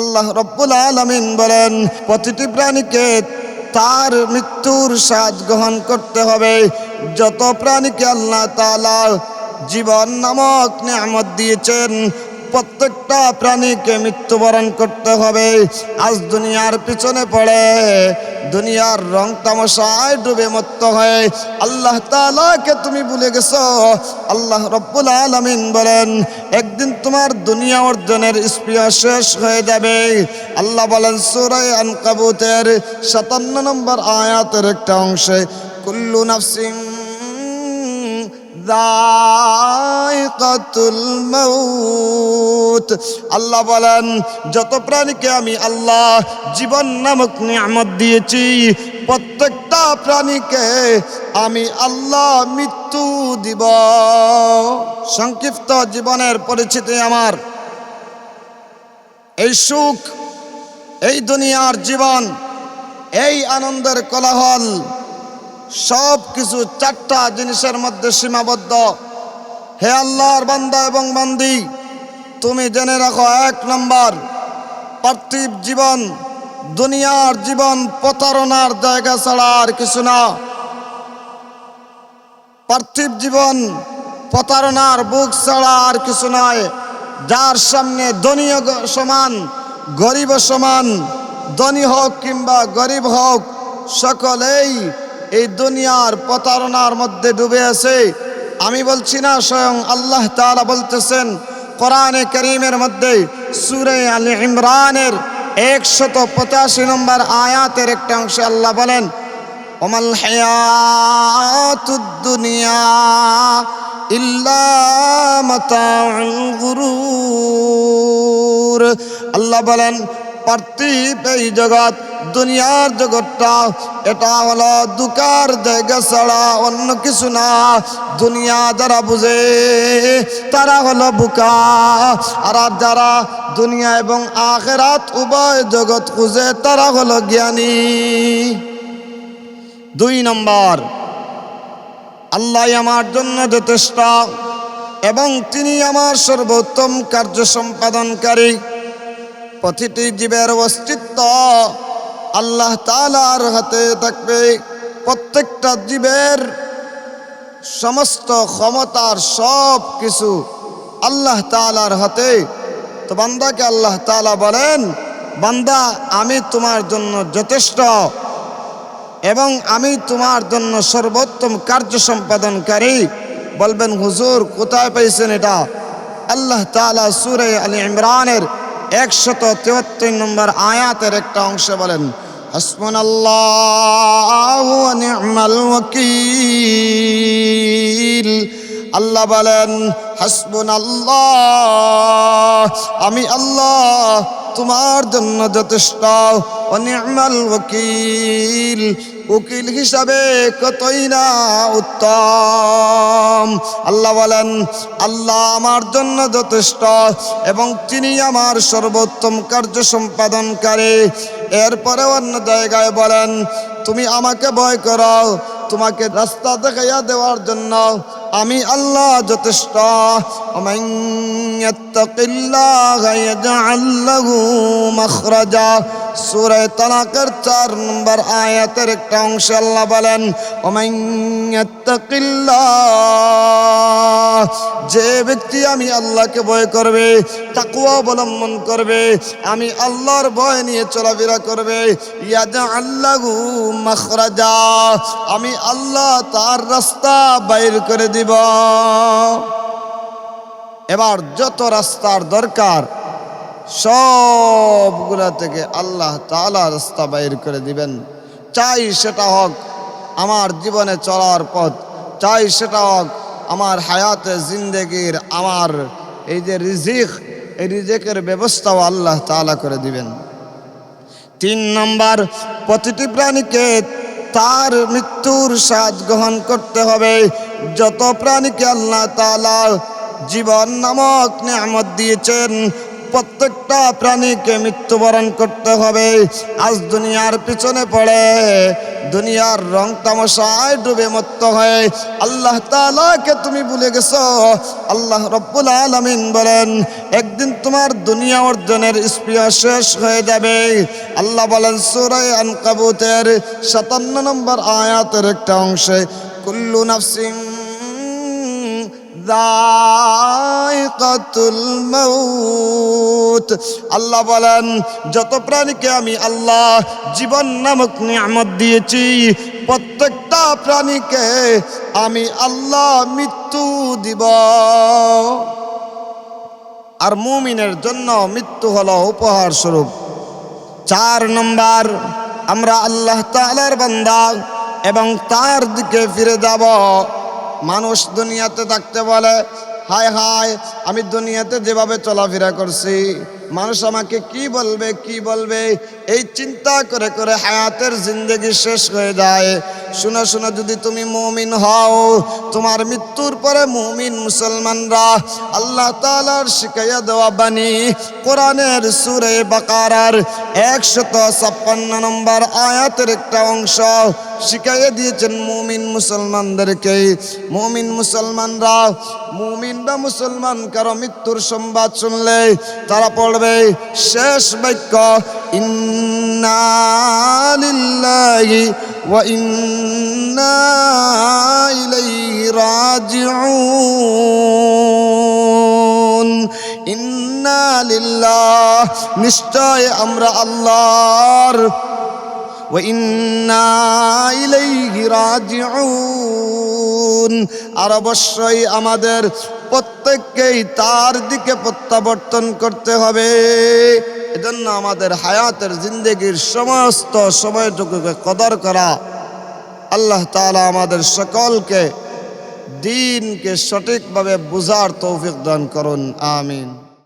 আল্লাহ রব্বুল আলমিন বলেন, প্রতিটি প্রাণীকে তার মৃত্যুর স্বাদ গ্রহণ করতে হবে। যত প্রাণীকে আল্লাহ তালা জীবন নামক নিয়ামত দিয়েছেন, প্রত্যেকটা প্রাণীকে মৃত্যুবরণ করতে হবে। আজ দুনিয়ার পিছনে পড়ে দুনিয়ার রং তামশায় ডুবে মত্ত হয়ে আল্লাহ তালাকে তুমি ভুলে গেছ। আল্লাহ রব্বুল আলামিন বলেন, একদিন তোমার দুনিয়া অর্জনের স্পৃহ শেষ হয়ে যাবে। আল্লাহ বলেন, সূরা আনকাবুতের 57 নম্বর আয়াতের একটা অংশে, কুল্লু নাফসিন আল্লাহ বলেন, যত প্রাণীকে আমি আল্লাহ জীবন নামক নিয়ামত দিয়েছি, প্রত্যেকটা প্রাণীকে আমি আল্লাহ মৃত্যু দিব। সংক্ষিপ্ত জীবনের পরিচিতি আমার। এই সুখ, এই দুনিয়ার জীবন, এই আনন্দের কোলাহল সব কিছু চারটা জিনিসের মধ্যে সীমাবদ্ধ। হে আল্লাহর বান্দা এবং বান্দি, তুমি জেনে রাখো এক নম্বর, পার্থিব জীবন, দুনিয়ার জীবন প্রতারণার জায়গা ছাড়া আর কিছু না। পার্থিব জীবন প্রতারণার বুক ছাড়া আর কিছু নয়, যার সামনে ধনীয় সমান, গরিব সমান, ধনী হোক কিংবা গরিব হোক, সকলেই এই দুনিয়ার প্রতারণার মধ্যে ডুবে আছে। আমি বলছি না স্বয়ং আল্লাহ তাআলা বলতেছেন, কোরআনে করিমের মধ্যে সুরে আল ইমরানের একশত পঁচাশি নম্বর আয়াতের একটা অংশে আল্লাহ বলেন হায়াতুদ দুনিয়া ইল্লা আল্লাহ বলেন, পার্থিব এই জগৎ দুনিয়ার জগৎটা, এটা হলো দুকার জায়গা ছাড়া অন্য কিছু না। দুনিয়া যারা বুঝে, তারা হলো বুকা। আর যারা দুনিয়া এবং আখেরাত, উভয় জগৎ খুঁজে, তারা হলো জ্ঞানী। দুই নম্বর, আল্লাহ আমার জন্য যথেষ্ট এবং তিনি আমার সর্বোত্তম কার্য সম্পাদনকারী। প্রতিটি জীবের অস্তিত্ব আল্লাহ তালার হাতে থাকবে প্রত্যেকটা জীবের সমস্ত ক্ষমতার সব কিছু আল্লাহ তালার হাতে। তো বান্দাকে আল্লাহ তালা বলেন, বান্দা, আমি তোমার জন্য যথেষ্ট এবং আমি তোমার জন্য সর্বোত্তম কার্য সম্পাদনকারী। বলবেন, হুজুর, কোথায় পেয়েছেন এটা? আল্লাহ তালা সুরে আলী ইমরানের একশত তেহত্তর নম্বর আয়াতের একটা অংশ বলেন হসমন আল্লাহ বলেন হাসবুন আল্লাহ আমি আল্লাহ তোমার জন্য যথেষ্ট অনির্মাল ওকিল উকিল হিসাবে কতই না উত্তম। আল্লাহ বলেন, আল্লাহ আমার জন্য যথেষ্ট এবং তিনি আমার সর্বোত্তম কার্য সম্পাদনকারী। এরপরে অন্য জায়গায় বলেন, তুমি আমাকে ভয় করো, তোমাকে রাস্তা দেখাইয়া দেওয়ার জন্য আমি আল্লাহ যথেষ্ট ومن يتق الله يجعل له مخرجا সুরায় তালাকের চার নম্বর আয়াতের একটা অংশ আল্লাহ বলেন যে ব্যক্তি আমি আল্লাহকে ভয় করবে তাকুয়া অবলম্বন করবে, আমি আল্লাহর ভয় নিয়ে চলাফেরা করবে ইয়াদা আল্লাহু মখরাজা, আমি আল্লাহ তার রাস্তা বাইর করে দিব। এবার যত রাস্তার দরকার সবগুলা থেকে আল্লাহ তাআলা রাস্তা বাইর করে দিবেন। চাই সেটা হোক আমার জীবনে চলার পথ, চাই সেটা হোক আমার হায়াতে জিন্দেগির আমার এই যে রিজিক, এই রিজিকের ব্যবস্থাও আল্লাহ তাআলা করে দিবেন। তিন নম্বর, প্রতিটি প্রাণীকে তার মৃত্যুর স্বাদ গ্রহণ করতে হবে। যত প্রাণীকে আল্লাহ তালা জীবন নামক নিয়ামত দিয়েছেন প্রত্যেকটা প্রাণীকে মৃত্যুবরণ করতে হবে। আজ দুনিয়ার পিছনে পড়ে, দুনিয়ার রং তামাশায় ডুবে মত্ত হয়ে আল্লাহ তাআলাকে তুমি ভুলে গেছ? আল্লাহ রব্বুল আলামিন বলেন, একদিন তোমার দুনিয়া অর্জনের স্পৃহ শেষ হয়ে যাবে। আল্লাহ বলেন, সূরা আনকাবুতের 57 নম্বর আয়াতের একটা অংশে, কুল্লু মৌত আল্লাহ বলেন, যত প্রাণীকে আমি আল্লাহ জীবন নামক নিয়ামত দিয়েছি, প্রত্যেকটা প্রাণীকে আমি আল্লাহ মৃত্যু দিব। আর মুমিনের জন্য মৃত্যু হলো উপহার স্বরূপ। চার নম্বর, আমরা আল্লাহ তাআলার বান্দা এবং তার দিকে ফিরে যাব। মানুষ দুনিয়াতে থাকতে বলে, হায় হায়, আমি দুনিয়াতে যেভাবে চলাফেরা করছি। মানুষ আমাকে কি বলবে কি বলবে? এই চিন্তা করে করে হায়াতের জিন্দগি শেষ হয়ে যায়। শুনে শুনে যদি তুমি মুমিন হও, তোমার মৃত্যুর পরে মুমিন মুসলমানরা আল্লাহ তাআলার শিখাইয়া দেওয়া বাণী কোরআনের সুরে বাকারার একশত ছাপ্পান্ন নম্বর আয়াতের একটা অংশ শিখাইয়ে দিয়েছেন মুমিন মুসলমানদেরকে। মুমিন মুসলমানরা মুমিন বা মুসলমান কারও মৃত্যুর সংবাদ শুনলে তারা পড়বে শেষ বাক্য, ইন্না লিল্লাহি ওয়া ইন্না ইলাইহি রাজিউন ইন্না লিল্লাহ নিশ্চয় আমরা আল্লাহর وإنا إليه راجعون আর অবশ্যই আমাদের প্রত্যেককেই তার দিকে প্রত্যাবর্তন করতে হবে এজন্য আমাদের হায়াতের জিন্দগির সমস্ত সময়টুকুকে কদর করা। আল্লাহ তালা আমাদের সকলকে দিনকে সঠিকভাবে বুঝার তৌফিক দান করুন। আমিন।